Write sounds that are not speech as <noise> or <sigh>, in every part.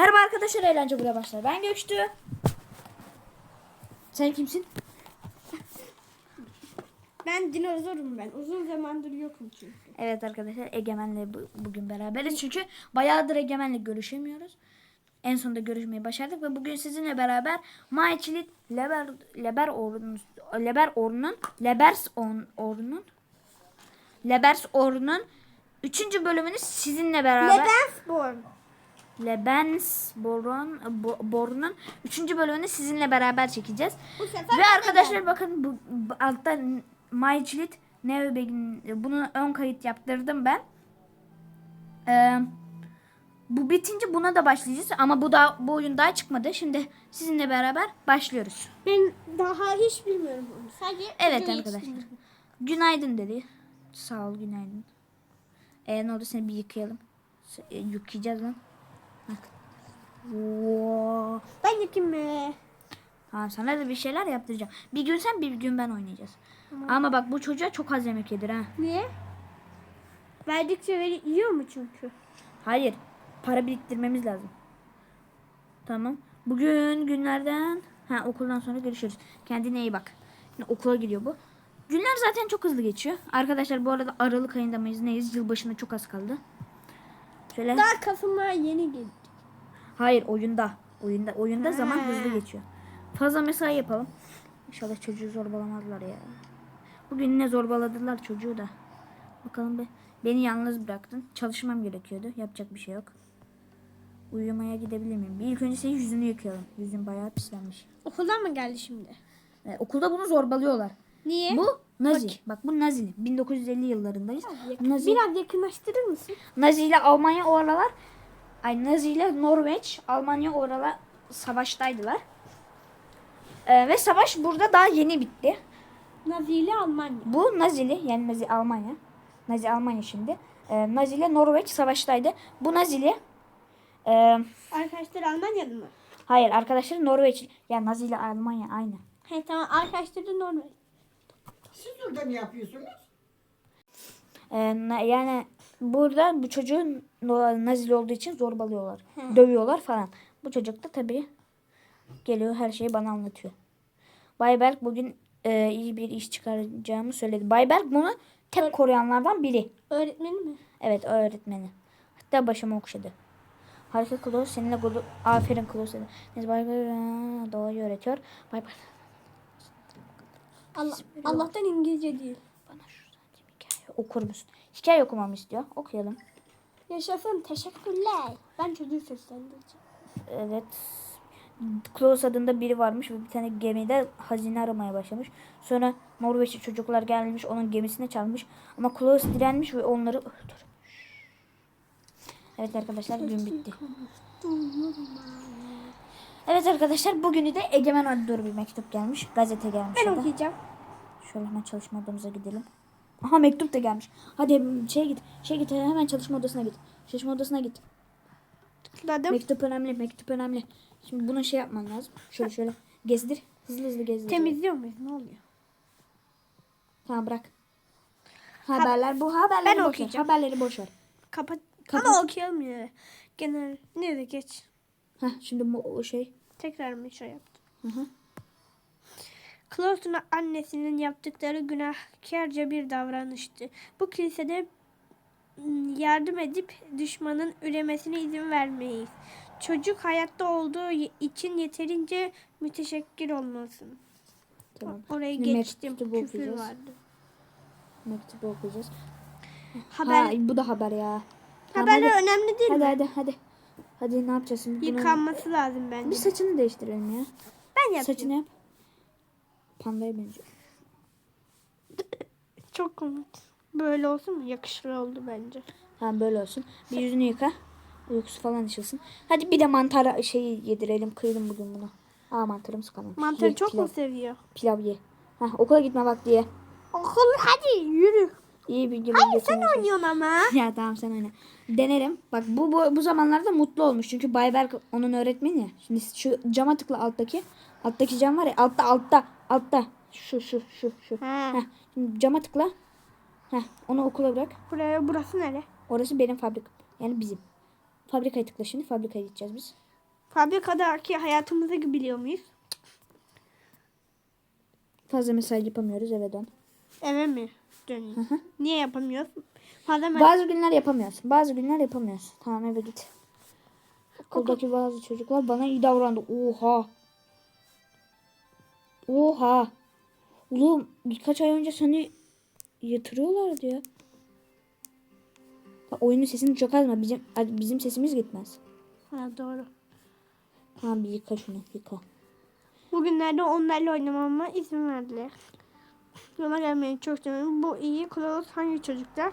Merhaba arkadaşlar eğlence buraya başlar. Ben Gökçü. Sen kimsin? Ben dinozorum ben. Uzun zamandır yokum çünkü. Evet arkadaşlar Egemen'le bu- bugün beraberiz. Çünkü bayağıdır Egemen'le görüşemiyoruz. En sonunda görüşmeyi başardık ve bugün sizinle beraber Maiçilit Leber Leber Ordu'nun Leber Ordu'nun Lebers On- Ordu'nun Lebers Ordu'nun 3. bölümünü sizinle beraber Lebensborn. Lebensborn Bo- Born'un 3. bölümünü sizinle beraber çekeceğiz. Ve arkadaşlar bakın bu, bu altta MyClit Nevbegin bunu ön kayıt yaptırdım ben. Ee, bu bitince buna da başlayacağız ama bu da bu oyun daha çıkmadı. Şimdi sizinle beraber başlıyoruz. Ben daha hiç bilmiyorum onu. Sadece Evet arkadaşlar. izledim. Günaydın dedi. Sağ ol günaydın. Ee, ne oldu seni bir yıkayalım. E, yıkayacağız lan. Wow. Ben yakayım mı? Ha, sana da bir şeyler yaptıracağım. Bir gün sen bir gün ben oynayacağız. Ama bak bu çocuğa çok az yemek yedir ha. Niye? Verdikçe veri yiyor mu çünkü? Hayır. Para biriktirmemiz lazım. Tamam. Bugün günlerden ha okuldan sonra görüşürüz. Kendine iyi bak. Şimdi okula gidiyor bu. Günler zaten çok hızlı geçiyor. Arkadaşlar bu arada Aralık ayında mıyız neyiz? Yılbaşına çok az kaldı. Şöyle Daha Kasım'a yeni geldi. Hayır oyunda. Oyunda oyunda zaman hızlı geçiyor. Fazla mesai yapalım. İnşallah çocuğu zorbalamazlar ya. Bugün ne zorbaladılar çocuğu da. Bakalım be. Beni yalnız bıraktın. Çalışmam gerekiyordu. Yapacak bir şey yok. Uyumaya gidebilir miyim? Bir ilk önce senin yüzünü yıkayalım. Yüzün bayağı pislenmiş. Okuldan mı geldi şimdi? Ee, okulda bunu zorbalıyorlar. Niye? Bu Nazi. Bak bu Nazili. 1950 yıllarındayız. Nazi. Biraz yakınlaştırır mısın? Nazi ile Almanya o aralar ay Nazi ile Norveç, Almanya o aralar savaştaydılar. Ee, ve savaş burada daha yeni bitti. Nazi ile Almanya. Bu Nazili yani Nazi Almanya. Nazi Almanya şimdi. Ee, Nazi ile Norveç savaştaydı. Bu Nazili e, Arkadaşlar Almanya'da mı? hayır arkadaşlar Norveç yani Nazi ile Almanya aynı. He tamam arkadaşları normal. Siz orada ne yapıyorsunuz? Ee, na- yani burada bu çocuğun Nazili olduğu için zorbalıyorlar. Dövüyorlar falan. Bu çocuk da tabii geliyor her şeyi bana anlatıyor. Bayberk bugün e, iyi bir iş çıkaracağımı söyledi. Bayberk bunu tek koruyanlardan biri. Öğretmeni mi? Evet öğretmeni. Hatta başımı okşadı. Harika Klaus seninle gurur... Aferin Klaus dedi. Neyse Bayberk doğayı öğretiyor. Bayberk Allah, Allah'tan İngilizce değil. bana şuradan bir hikaye okur musun? Hikaye okumamı istiyor. Okuyalım. Yaşasın teşekkürler. Ben çocuğu seslendireceğim. Evet. Klaus adında biri varmış ve bir tane gemide hazine aramaya başlamış. Sonra Norveçli çocuklar gelmiş onun gemisine çalmış. Ama Klaus direnmiş ve onları öldürmüş. Evet arkadaşlar gün bitti. Evet arkadaşlar bugünü de Egemen Adıdor'a bir mektup gelmiş. Gazete gelmiş. Ben okuyacağım. Şöyle hemen çalışma odamıza gidelim. Aha mektup da gelmiş. Hadi şey git. Şey git hemen çalışma odasına git. Çalışma odasına git. Tıkladım. Mektup önemli, mektup önemli. Şimdi bunu şey yapman lazım. Şöyle şöyle gezdir. Hızlı hızlı gezdir. Temizliyor muyuz? Ne oluyor? Tamam bırak. Haberler bu haberleri Ben boş ver. okuyacağım. Haberleri boş ver. Kapat. Kapat. Ama okuyalım ya. Genel. Neyse geç. Heh, şimdi bu şey. Tekrar mı şey yaptım? Hı hı. Klaus'un annesinin yaptıkları günahkarca bir davranıştı. Bu kilisede mm, yardım edip düşmanın üremesine izin vermeyiz. Çocuk hayatta olduğu için yeterince müteşekkir olmasın. Tamam. Orayı Şimdi geçtim. mektubu Küfür okuyacağız. vardı. Mektubu okuyacağız. Haber, Ha, bu da haber ya. Haberler hadi. önemli değil Hadi mi? hadi hadi. Hadi ne yapacağız şimdi? Bunu- Yıkanması lazım Bir bence. saçını değiştirelim ya. Ben yapayım. Saçını yap. Pandaya benziyor. <laughs> Çok komik. Böyle olsun mu? Yakışıklı oldu bence. Tamam böyle olsun. Bir yüzünü yıka. Uykusu falan açılsın. Hadi bir de mantar şeyi yedirelim. Kıydım bugün bunu. Aa mantarımız kalmamış. Mantarı Ye, çok pilav, mu seviyor? Pilav ye. Hah, okula gitme vakti ye. Okul hadi yürü. İyi bir gün Hayır sen oynuyorsun ama. <laughs> Ya tamam sen oyna. Denerim. Bak bu, bu bu zamanlarda mutlu olmuş. Çünkü Bayberk onun öğretmeni ya. Şimdi şu cama tıkla alttaki. Alttaki cam var ya. Altta altta. Altta. Şu şu şu şu. Ha. Heh, şimdi cama tıkla. Heh, onu okula bırak. Buraya burası nere? Orası benim fabrikam. Yani bizim. Fabrikaya tıkla şimdi. Fabrikaya gideceğiz biz. Fabrikadaki hayatımızı biliyor muyuz? Fazla mesaj yapamıyoruz eve dön. Eve mi dönüyoruz? Niye yapamıyoruz? Fazla me- Bazı günler yapamıyoruz. Bazı günler yapamıyoruz. Tamam eve git. Okuldaki bazı çocuklar bana iyi davrandı. Oha. Oha. Oğlum birkaç ay önce seni yatırıyorlardı ya. Bak, oyunun sesini çok azma. Bizim bizim sesimiz gitmez. Ha, doğru. Tamam bir yıka şunu yıka. Bugünlerde onlarla oynamama izin verdiler. Yola gelmeyi çok seviyorum. Bu iyi kılavuz hangi çocuklar?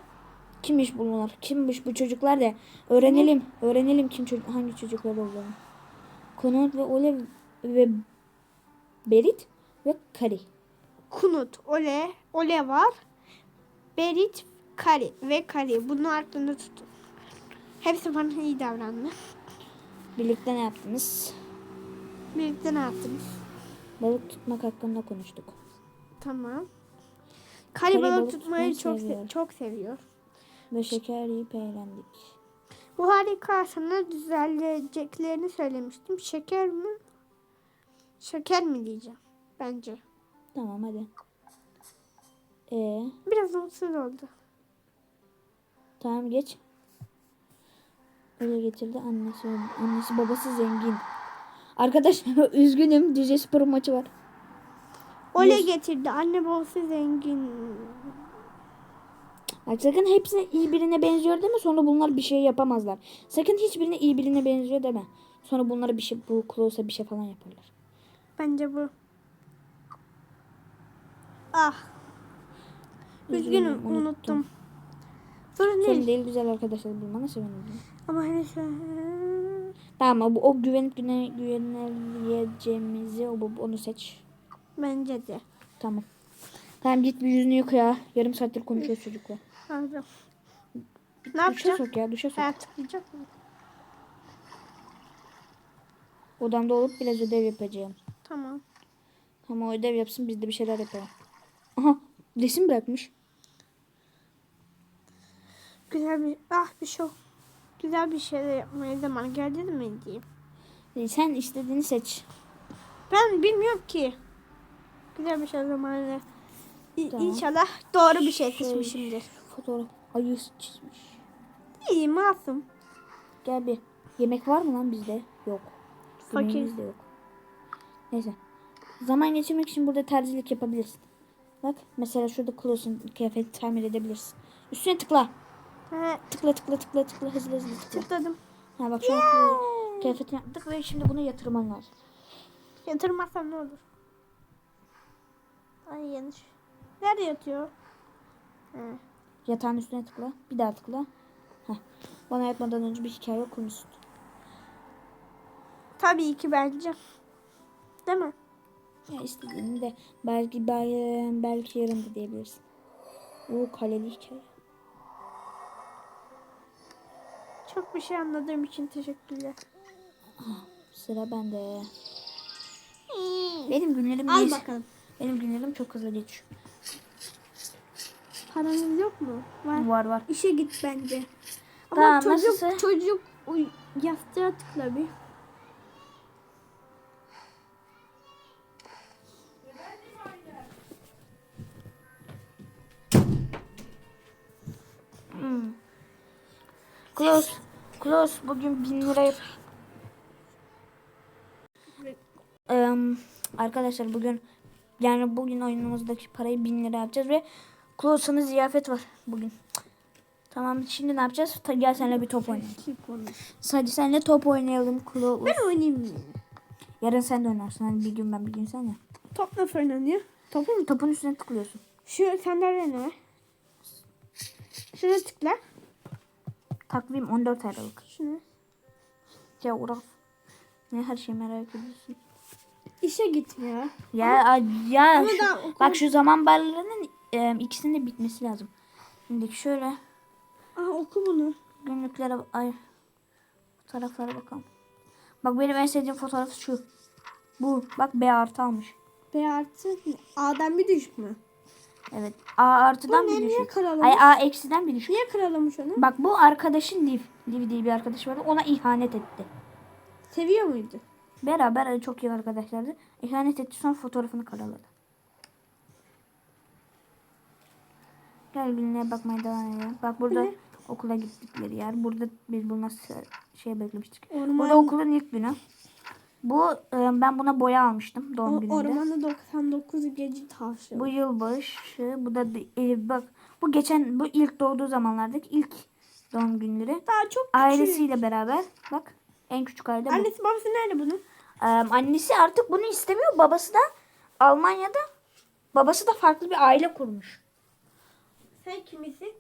Kimmiş bunlar? Kimmiş bu çocuklar da öğrenelim. Öğrenelim kim çocuk hangi çocuklar olduğunu. Konut ve Ole ve Berit ve Kari. Kunut, Ole, Ole var. Berit, Kari ve Kari. Bunu aklında tutun. Hepsi bana iyi davrandı. Birlikte ne yaptınız? Birlikte ne yaptınız? Balık tutmak hakkında konuştuk. Tamam. Kari, Kari balık balık tutmayı çok se- seviyor. çok seviyor. Ve şeker yiyip eğlendik. Bu harika sana düzeleceklerini söylemiştim. Şeker mi? Şeker mi diyeceğim? Bence. Tamam hadi. Ee, Biraz mutsuz oldu. tamam geç. Öyle getirdi annesi. Annesi babası zengin. Arkadaşlar <laughs> üzgünüm. Düzce spor maçı var. Yes. getirdi. Anne babası zengin. Bak sakın hepsine iyi birine benziyor deme sonra bunlar bir şey yapamazlar. Sakın hiçbirine iyi birine benziyor deme. Sonra bunlara bir şey bu Klaus'a bir şey falan yaparlar. Bence bu. Ah. Üzgünüm, Üzgünüm, unuttum. unuttum. Sorun Sorun değil. değil güzel arkadaşlar bulmana sevindim. Ama neyse. Tamam bu o güvenip güne, güveneceğimizi o, onu seç. Bence de. Tamam. Tamam git bir yüzünü yıka ya. Yarım saattir konuşuyoruz çocukla. Hazır. Ne Duşa yapacağım? sok ya duşa sok. Tıklayacak mı? Odamda olup biraz ödev yapacağım. Tamam. Ama o ödev yapsın biz de bir şeyler yapalım. Aha resim bırakmış. Güzel bir ah bir şey. Güzel bir şeyler yapmaya zaman geldi mi diyeyim. E, Sen istediğini seç. Ben bilmiyorum ki. Güzel bir şey zamanı. Tamam. İnşallah doğru bir şey Şey, seçmişimdir. Fotoğraf ayı çizmiş. İyi masum. Gel bir. Yemek var mı lan bizde? Yok. Fakir. Yemeğimiz de yok. Neyse. Zaman geçirmek için burada terzilik yapabilirsin. Bak mesela şurada Klaus'un kıyafeti tamir edebilirsin. Üstüne tıkla. Tıkla tıkla tıkla tıkla hızlı hızlı tıkla. tıkladım. Ha bak şu an kıyafetini yaptık ve şimdi bunu yatırman lazım. Yatırmazsam ne olur? Ay yanlış. Nerede yatıyor? He. Yatağın üstüne tıkla. Bir daha tıkla. Heh. Bana yatmadan önce bir hikaye okumuşsun. Tabii ki bence. Değil mi? Ya istediğini de belki belki, belki yarın da diyebilirsin. O kaleli hikaye. Çok bir şey anladığım için teşekkürler. Sıra bende. Benim günlerim Al bakalım. Benim günlerim çok hızlı geçiyor. Paranız yok mu? Var. Var var. İşe git bence. Ama Tamam, çocuk, nasılsa- çocuk uy, yastığa tıkla bir. Close. Bugün bin lira yap. Em, arkadaşlar bugün yani bugün oyunumuzdaki parayı bin lira yapacağız ve Close'un ziyafet var bugün. Tamam şimdi ne yapacağız? Ta- Gel seninle bir top oynayalım. Kim konuş? Hadi seninle top oynayalım Close. Ben oynayayım mı? Yarın sen de oynarsın. Hani bir gün ben bir gün sen ya. Top nasıl oynanıyor? Topu mu? Topun üstüne tıklıyorsun. Şu sandalye ne? Şuna tıkla. Takvim 14 Aralık. Şuna. Ya Uras. Ne her şeyi merak ediyorsun. İşe gitmiyor. Ya ay- ya Ama şu- bak şu zaman barlarının e, ikisinin de bitmesi lazım. Şimdi şöyle Aa oku bunu. günlüklere ay fotoğraflara bakalım. Bak benim en sevdiğim fotoğraf şu. Bu bak B artı almış. B artı A'dan bir düşük mü? Evet. A artıdan bir düşük. Ay A eksiden bir düşük. Niye karalamış onu? Bak bu arkadaşın Liv. Liv diye bir arkadaşı vardı. Ona ihanet etti. Seviyor muydu? Beraber çok iyi arkadaşlardı. İhanet etti sonra fotoğrafını karaladı. Gel günlüğe bakmaya devam edelim. Bak burada Ne? okula gittikleri yer. Burada biz bununla s- şey beklemiştik. Orman- Burada okulun ilk günü. Bu e, ben buna boya almıştım doğum O, gününde. ormanda 99 gece tavşan. Bu yılbaşı. Bu da e, bak bu geçen bu ilk doğduğu zamanlardaki ilk doğum günleri. Daha çok küçük. Ailesiyle beraber. Bak en küçük aile bu. Annesi babası nerede bunun? Ee, annesi artık bunu istemiyor. Babası da Almanya'da. Babası da farklı bir aile kurmuş. Sen kimisin?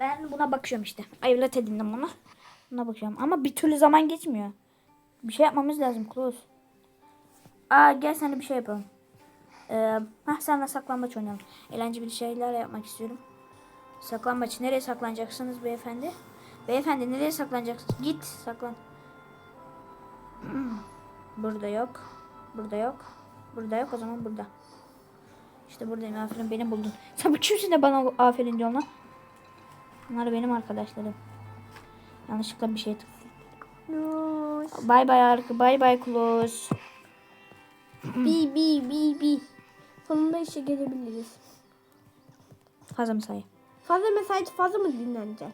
Ben buna bakıyorum işte. Evlat edindim bunu. Buna bakıyorum. Ama bir türlü zaman geçmiyor. Bir şey yapmamız lazım Klus. Aa gel sana bir şey yapalım. Ee, hah senle saklambaç oynayalım. Eğlenceli şeyler yapmak istiyorum. Saklambaç. Nereye saklanacaksınız beyefendi? Beyefendi nereye saklanacaksınız? Git saklan. <clears throat> Burada yok. Burada yok. Burada yok. O zaman burada. İşte buradayım. Aferin beni buldun. <laughs> Sen bu kimsin de bana aferin diyorsun lan? Bunlar benim arkadaşlarım. Yanlışlıkla bir şey tıkladım. Nus. Bay bay arka. Bay bay Klus. Bi bi bi bi. Sonunda işe gelebiliriz. Fazla mı sayı? Fazla mesai fazla mı dinleneceksin?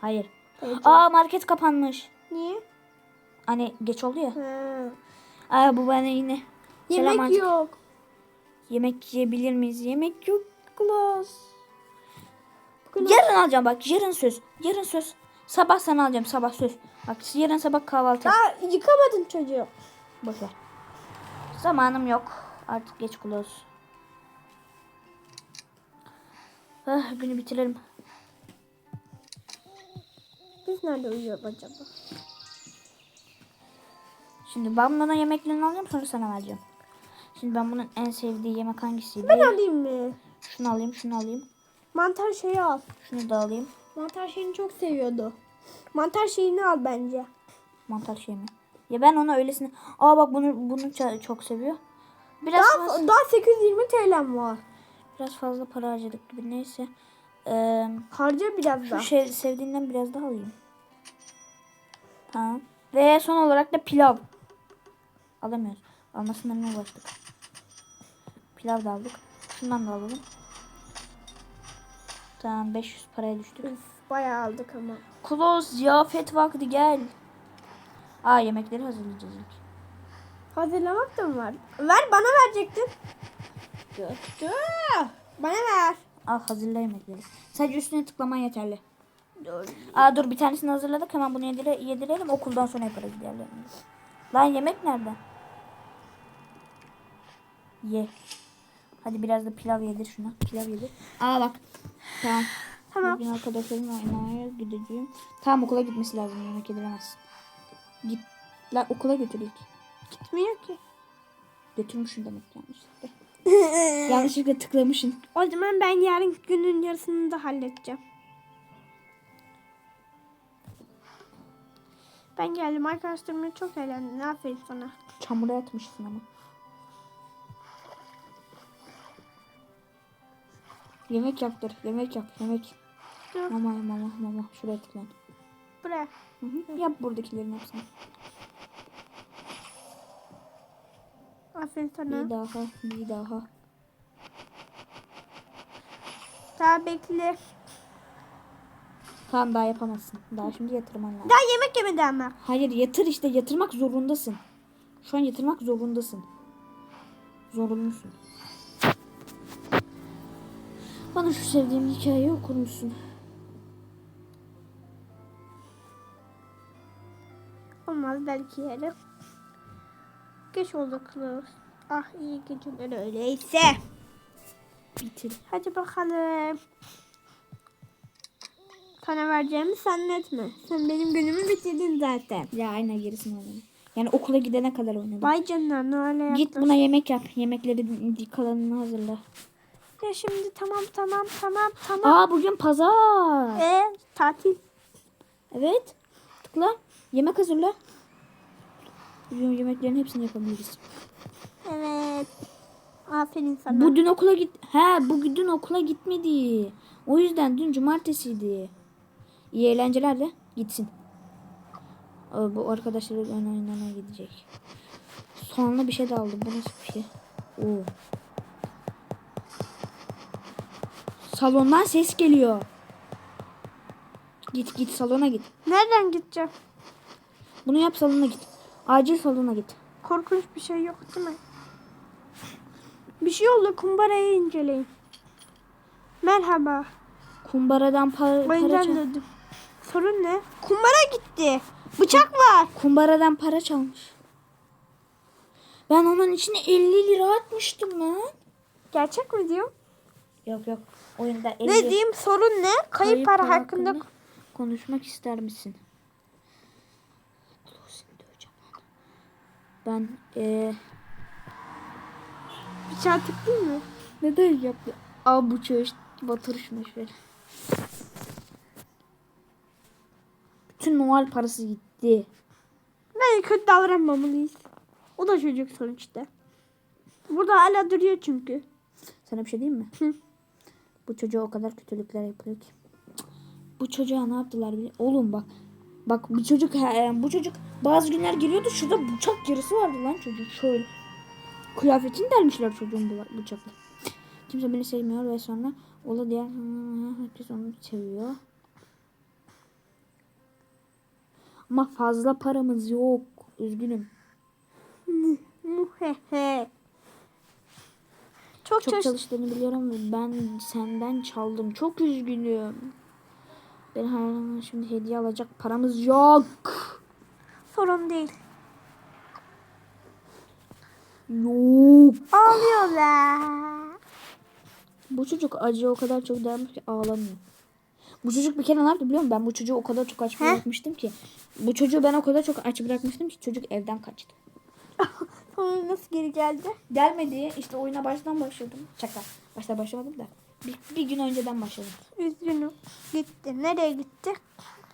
Hayır. Hayır, Aa market kapanmış. Niye? Hani geç oldu ya. Ha. Aa bu bana yine. Yemek Selam artık. yok. Yemek yiyebilir miyiz? Yemek yok. Bugün Yarın alacağım bak. Yarın söz. Yarın söz. Sabah sana alacağım. Sabah söz. Bak yarın sabah kahvaltı. Daha yıkamadın çocuğu. Boş ver. Zamanım yok. Artık geç Klus. Ah, günü bitirelim. Biz nerede uyuyoruz acaba? Şimdi ben buna yemeklerini alacağım sonra sana vereceğim. Şimdi ben bunun en sevdiği yemek hangisiydi? Ben alayım mı? Şunu alayım, şunu alayım. Mantar şeyi al. Şunu da alayım. Mantar şeyini çok seviyordu. Mantar şeyini al bence. Mantar şey mi? Ya ben ona öylesine... Aa bak bunu bunu çok seviyor. Biraz Daha, fazla, daha 820 TL'm var. biraz fazla para harcadık gibi. Neyse. Ee, Harca biraz şu daha. şey sevdiğinden biraz daha alayım. Tamam. Ve son olarak da pilav. Alamıyoruz. Almasından uğraştık. Pilav da aldık. Şundan da alalım. Tamam 500 paraya düştük. Üf, bayağı aldık ama. Kloz ziyafet vakti gel. Aa yemekleri hazırlayacağız ilk. Hazırlamak da mı var? Ver bana verecektin. Dur. Bana ver. Al hazırla yemekleri. Sadece üstüne tıklaman yeterli. Dur. Aa dur bir tanesini hazırladık. Hemen bunu yedire, yedirelim. Okuldan sonra yaparız diğerlerini. Lan yemek nerede? Ye. Hadi biraz da pilav yedir şuna. Pilav yedir. Aa bak. Tamam. Tamam. Bugün arkadaşlarımla oynamaya gideceğim. Tamam okula gitmesi lazım. Yemek yediremezsin. Git. Lan okula götür ilk. Gitmiyor ki. Götürmüşsün demek yanlışlıkla. <laughs> yanlışlıkla tıklamışsın. O zaman ben yarın günün yarısını da halledeceğim. Ben geldim arkadaşlarımla çok eğlendim. Aferin sana. Çamura yatmışsın ama. Yemek yaptır. Yemek yap. Yemek. Dur. Mama mama mama. Şuraya tıklan. Buraya. Hı hı. Yap buradakilerin hepsini. Aferin sana. Bir daha. Bir daha. Daha bekle. Tamam daha yapamazsın. Daha şimdi yatırman lazım. Daha yemek yemedi ama. Hayır yatır işte. Yatırmak zorundasın. Şu an yatırmak zorundasın. Zorunlusun. Bana şu sevdiğim hikayeyi okur musun? Olmaz belki yarın. Geç oldu kız. Ah iyi geceler öyleyse. Bitir. Hadi bakalım. Sana vereceğimi zannetme. Sen benim günümü bitirdin zaten. Ya aynen gerisini oynayalım. Yani okula gidene kadar oynadım. Vay canına ne öyle Git yaptın? buna yemek yap. Yemekleri kalanını hazırla. Ya şimdi tamam tamam tamam tamam. Aa bugün pazar. Ee, tatil. Evet. Tıkla. Yemek hazırla. Bugün yemeklerin hepsini yapabiliriz. Evet. Aferin sana. Bu dün okula git. He bu dün okula gitmedi. O yüzden dün cumartesiydi. İyi eğlenceler de gitsin. Aa, Bu arkadaşları ön oynamaya gidecek. Sonra bir şey de aldım. Bu nasıl bir şey? Oo. Salondan ses geliyor. Git git salona git. Nereden gideceğim? Bunu yap salona git. Acil salona git. Korkunç bir şey yok değil mi? Bir şey oldu kumbarayı inceleyin. Merhaba. Kumbaradan para, para çal-. Sorun ne? Kumbara gitti. Bıçak var. Kumbaradan para çalmış. Ben onun içine 50 lira atmıştım lan. Gerçek mi diyor? Yok yok. Oyunda 50 Ne diyeyim sorun ne? Kayıp, para, hakkında konuşmak ister misin? Ben eee bıçağı tıktın mı? neden yaptı? Al bu çöş batırışmış beni. Bütün Noel parası gitti. Ne kötü davranmamalıyız. O da çocuk sonuçta. Burada hala duruyor çünkü. Sana bir şey diyeyim mi? Hı. Bu çocuğa o kadar kötülükler yapılıyor ki. Bu çocuğa ne yaptılar Oğlum bak. Bak bu çocuk bu çocuk bazı günler geliyordu şurada bıçak yarısı vardı lan çocuk şöyle. Kıyafetini delmişler çocuğun bıçakla. Kimse beni sevmiyor ve sonra ola diğer herkes onu seviyor. Ama fazla paramız yok. Üzgünüm. Muhehe. Çok, Çok çalış- çalıştığını biliyorum ve ben senden çaldım. Çok üzgünüm. Ben hayranıma şimdi hediye alacak paramız yok. Sorun değil. Yok. Ağlıyorlar. Bu çocuk acıya o kadar çok dayanmış ki ağlamıyor. Bu çocuk bir kere ne yaptı biliyor musun? Ben bu çocuğu o kadar çok aç bırakmıştım ki. Bu çocuğu ben o kadar çok aç bırakmıştım ki çocuk evden kaçtı. <laughs> Sonra nasıl geri geldi? Gelmedi. İşte oyuna baştan başladım. Şaka. Başta başlamadım da. Bir, bir gün önceden başladım. Üzgünüm. Gitti. Nereye gitti?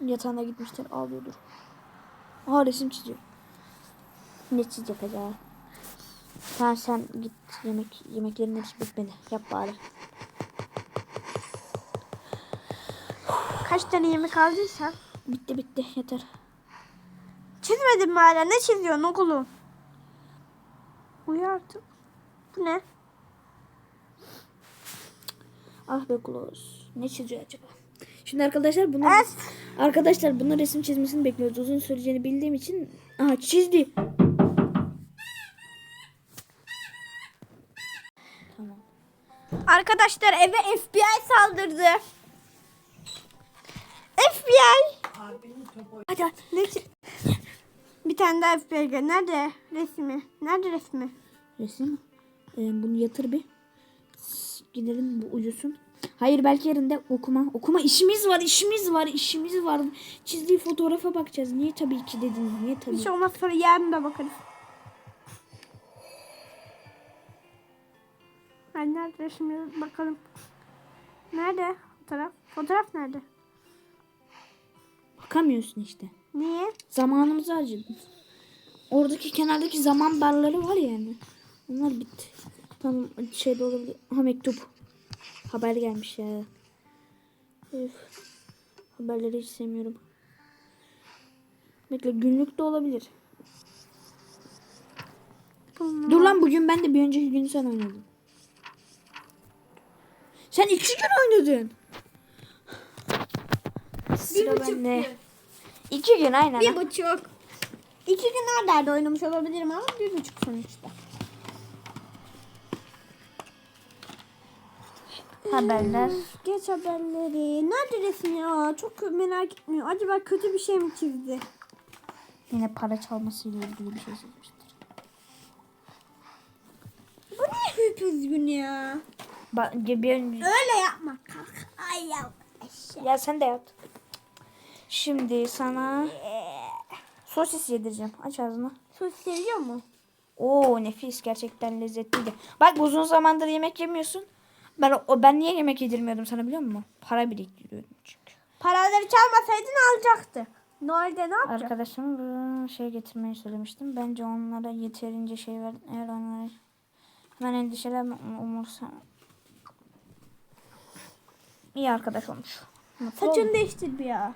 Yatağına gitmişler ağlıyordur. Aa resim çiziyor. Ne çizecek acaba? Ha sen git yemek yemeklerin hepsi bitmedi. Yap bari. Kaç tane yemek aldıysan? Bitti bitti yeter. Çizmedin mi hala? Ne çiziyorsun oğlum? Uyu artık. Bu ne? Ah be Kılavuz. Ne çiziyor acaba? Şimdi arkadaşlar bunu arkadaşlar bunun resim çizmesini bekliyoruz. Uzun süreceğini bildiğim için aha çizdi. Tamam. Arkadaşlar eve FBI saldırdı. FBI. Hadi hadi. Ne Bir tane daha FBI gel. Nerede resmi? Nerede resmi? Resim. Ee, bunu yatır bir. Gidelim bu ucusun. Hayır belki yerinde okuma. Okuma işimiz var, işimiz var, işimiz var. Çizdiği fotoğrafa bakacağız. Niye tabii ki dedin? Niye tabii? Bir şey olmaz sonra yarın da bakarız. Ay nerede resim bakalım. Nerede fotoğraf? Fotoğraf nerede? Bakamıyorsun işte. Niye? Zamanımızı harcadın. Oradaki kenardaki zaman barları var yani. Onlar bitti. Tamam şeyde olabilir. Ha mektup. Haber gelmiş ya. Üf. Haberleri hiç sevmiyorum. Bekle günlük de olabilir. Bunlar. Dur lan bugün ben de bir önceki gün sen oynadın. Sen iki gün oynadın. Sıra bende. İki gün aynen. Bir buçuk. İki gün nerede oynamış olabilirim ama bir buçuk sonuçta. Haberler. Geç haberleri. Nerede resim ya? Çok merak etmiyor. Acaba kötü bir şey mi çizdi? Yine para çalmasıyla ilgili bir şey söylemiştir. Bu niye hep üzgün ya? Bak bir önce... Öyle yapma kalk. Ay ya. Ya sen de yap. Şimdi sana sosis yedireceğim. Aç ağzını. Sos seviyor mu? Oo nefis gerçekten lezzetliydi. Bak uzun zamandır yemek yemiyorsun. Ben o ben niye yemek yedirmiyordum sana biliyor musun? Para biriktiriyordum çünkü. Paraları çalmasaydın alacaktı. Noel'de ne yapacak? Arkadaşım şey getirmeyi söylemiştim. Bence onlara yeterince şey ver. Eğer onlara hemen endişelenme umursa. İyi arkadaş olmuş. Mutlu. Saçını değiştir bir ya.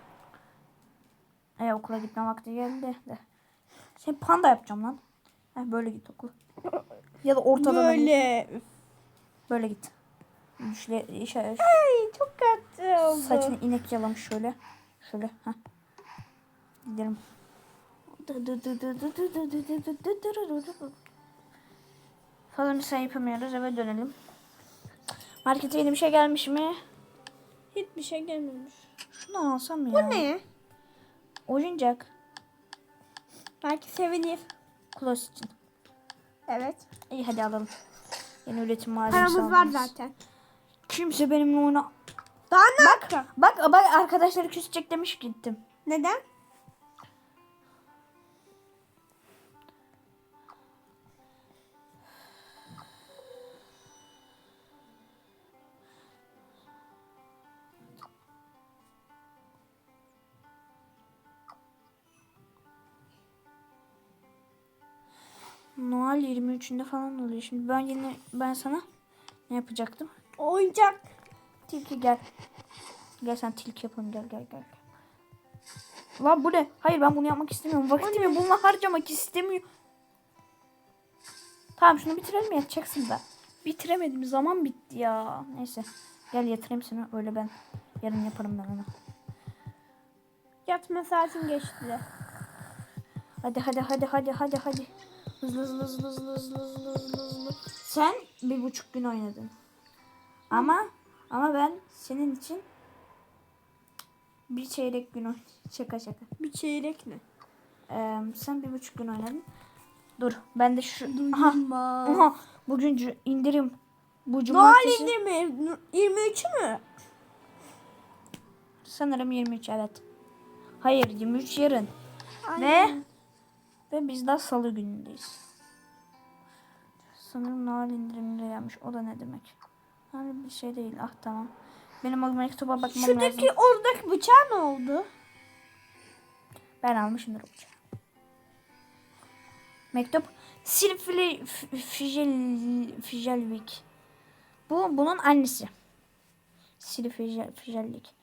E, okula gitme vakti geldi de. Sen panda yapacağım lan. Heh, böyle git okula. Ya da ortadan git. Böyle. Böyle git. Şöyle, şöyle, Ay çok tatlı oldu. saçını inek yalamış şöyle. Şöyle. Heh. Gidelim. Bir şey yapamıyoruz. Eve dönelim. Markete yeni bir şey gelmiş mi? Hiçbir şey gelmemiş. Şunu alsam ya. Bu ne? Oyuncak. Belki sevinir. Klos için. Evet. İyi hadi alalım. Yeni üretim malzemesi Paramız var zaten. Kimse benimle oyna... Daha ne yapacağım? Bak bak arkadaşları küsecek demiş gittim. Neden? Noel 23'ünde falan oluyor. Şimdi ben yine ben sana ne yapacaktım? Oyuncak. Tilki gel. Gel sen tilki yapalım gel gel gel. Lan bu ne? Hayır ben bunu yapmak istemiyorum. Vaktimi bununla harcamak istemiyorum. Tamam şunu bitirelim yatacaksın da. Bitiremedim zaman bitti ya. Neyse. Gel yatırayım seni öyle ben. Yarın yaparım ben onu. Yatma saatin geçti. Hadi hadi hadi hadi hadi hadi. Hızlı hızlı hızlı hızlı hızlı hızlı hızlı hızlı. Sen bir buçuk gün oynadın. Ama ama ben senin için bir çeyrek gün oynadım. Şaka şaka. Bir çeyrek ne? Ee, sen bir buçuk gün oynadın. Dur ben de şu... Aha, Duyma. aha, bugün indirim. Bu Noel cumartesi. indirimi 23 mü? Sanırım 23 evet. Hayır 23 yarın. Aynen. Ve biz daha salı günündeyiz. Sanırım Noel indirimleri yapmış. O da ne demek? Hani bir şey değil. Ah tamam. Benim o mektuba bakmam lazım. Şuradaki oradaki bıçağı ne oldu? Ben almışımdır bıçağı. Mektup Silfili Fijel Fijelvik. Bu bunun annesi. Silfili Fijelvik.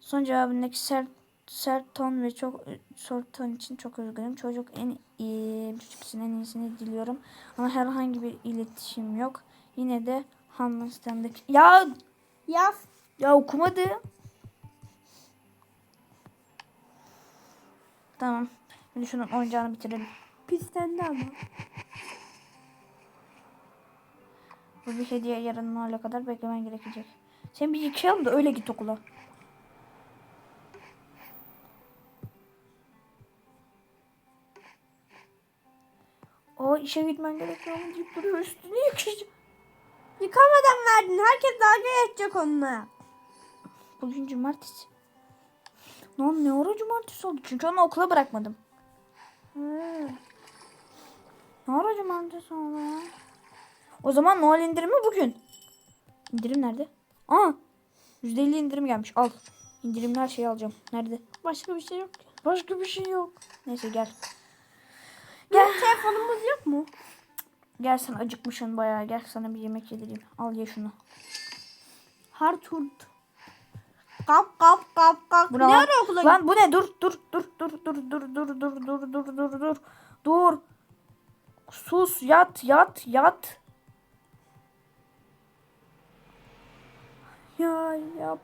Son cevabındaki sert sert ton ve çok sert ton için çok üzgünüm. Çocuk en iyi çocuk için en iyisini diliyorum. Ama herhangi bir iletişim yok. Yine de Hammerstand'daki ya Yaz. ya okumadı. Tamam. Şimdi şunun oyuncağını bitirelim. Pislendi ama. Bu bir hediye yarın Noel'e kadar beklemen gerekecek. Sen bir yıkayalım da öyle git okula. İşe gitmen gerekiyor mu deyip duruyor üstünü yıkayacak. Yıkamadan verdin. Herkes dalga geçecek onunla. Bugün cumartesi. Lan ne ara cumartesi oldu? Çünkü onu okula bırakmadım. Ne ara cumartesi oldu ya? O zaman Noel indirimi bugün. İndirim nerede? Aa! %50 indirim gelmiş. Al. İndirimli her şeyi alacağım. Nerede? Başka bir şey yok. Başka bir şey yok. Neyse gel. Gel. Telefonumuz yok mu? Gel sen acıkmışsın bayağı. Gel sana bir yemek yedireyim. Al ye şunu. Harturt. Kap kap kap kap. Bu ne lan? ara okula Lan bu ne? Dur dur dur dur dur dur dur dur dur dur dur dur. Dur. Sus yat yat yat. Ya yap.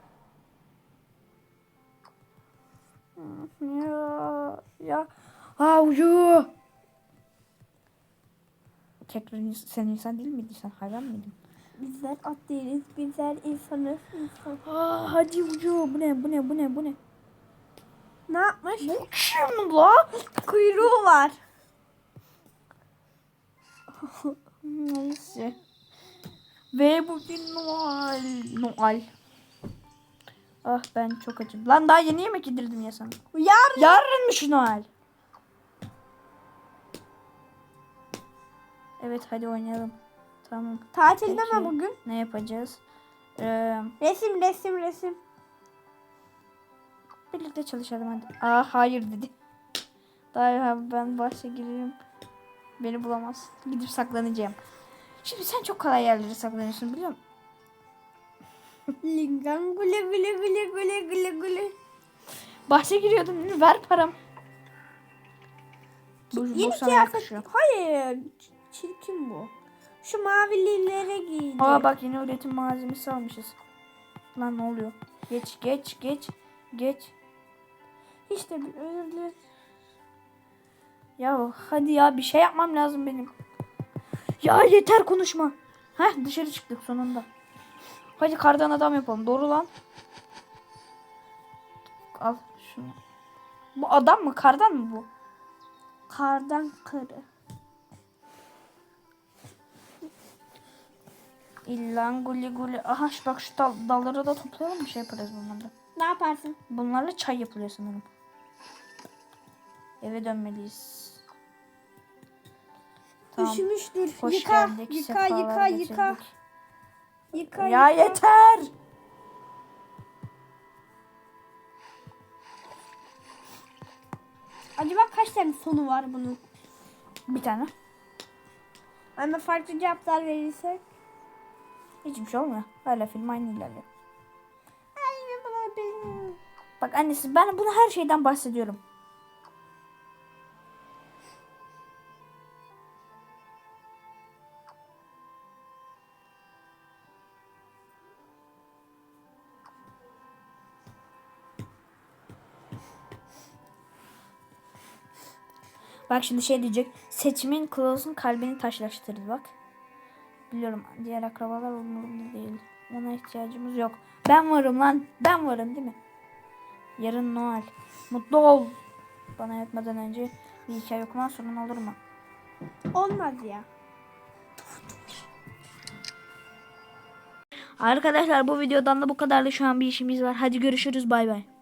Ya ya. Ha uyu. Tekrar sen insan değil miydin? Sen hayvan mıydın? Bizler at değiliz. Bizler insanız. İnsan. Aa, hadi uyu. Bu ne? Bu ne? Bu ne? Bu ne? Ne yapmış? Bu kim la? Kuyruğu var. Neyse. Ve bugün Noel. Noel. Ah ben çok acım. Lan daha yeni yemek yedirdim ya sana. Yarın. Yarınmış Noel. Evet hadi oynayalım. Tamam. Tatilde Peki. mi bugün? Ne yapacağız? Ee, Resim resim resim. birlikte çalışalım hadi. Aa hayır dedi. Daha ben bahse girerim. Beni bulamaz. Gidip saklanacağım. Şimdi sen çok kolay yerlere saklanıyorsun biliyor musun? Lingan güle güle güle güle güle güle. Bahse giriyordum. Ver param. Bu, Yeni kıyafet. Hayır. Çirkin bu. Şu mavililere giydi. Aa bak yine üretim malzemesi almışız. Lan ne oluyor? Geç geç geç geç. İşte bir özür dilerim. Ya hadi ya bir şey yapmam lazım benim. Ya yeter konuşma. Heh dışarı çıktık sonunda. Hadi kardan adam yapalım. Doğru lan. Al şunu. Bu adam mı? Kardan mı bu? Kardan karı. İllan guli guli. Aha bak şu dal, dalları da toplayalım bir şey yaparız bunlarla. Ne yaparsın? Bunlarla çay yapılıyor sanırım. Eve dönmeliyiz. Tamam. Üşümüştür. Hoş yıka, geldik. yıka, sefalar yıka, yıka, getirdik. yıka, Ya yıka. yeter. Acaba kaç tane sonu var bunun? Bir tane. Ama farklı cevaplar verirsek. Hiçbir şey olmuyor. Hala film aynı ilerliyor. Ay bana benim. Bak annesi ben bunu her şeyden bahsediyorum. Bak şimdi şey diyecek. Seçimin kılavuzun kalbini taşlaştırdı bak. Biliyorum diğer akrabalar umurumda değil. Ona ihtiyacımız yok. Ben varım lan. Ben varım değil mi? Yarın Noel. Mutlu ol. Bana yatmadan önce bir hikaye okuman sorun olur mu? Olmaz ya. Arkadaşlar bu videodan da bu kadarlı şu an bir işimiz var. Hadi görüşürüz bay bay.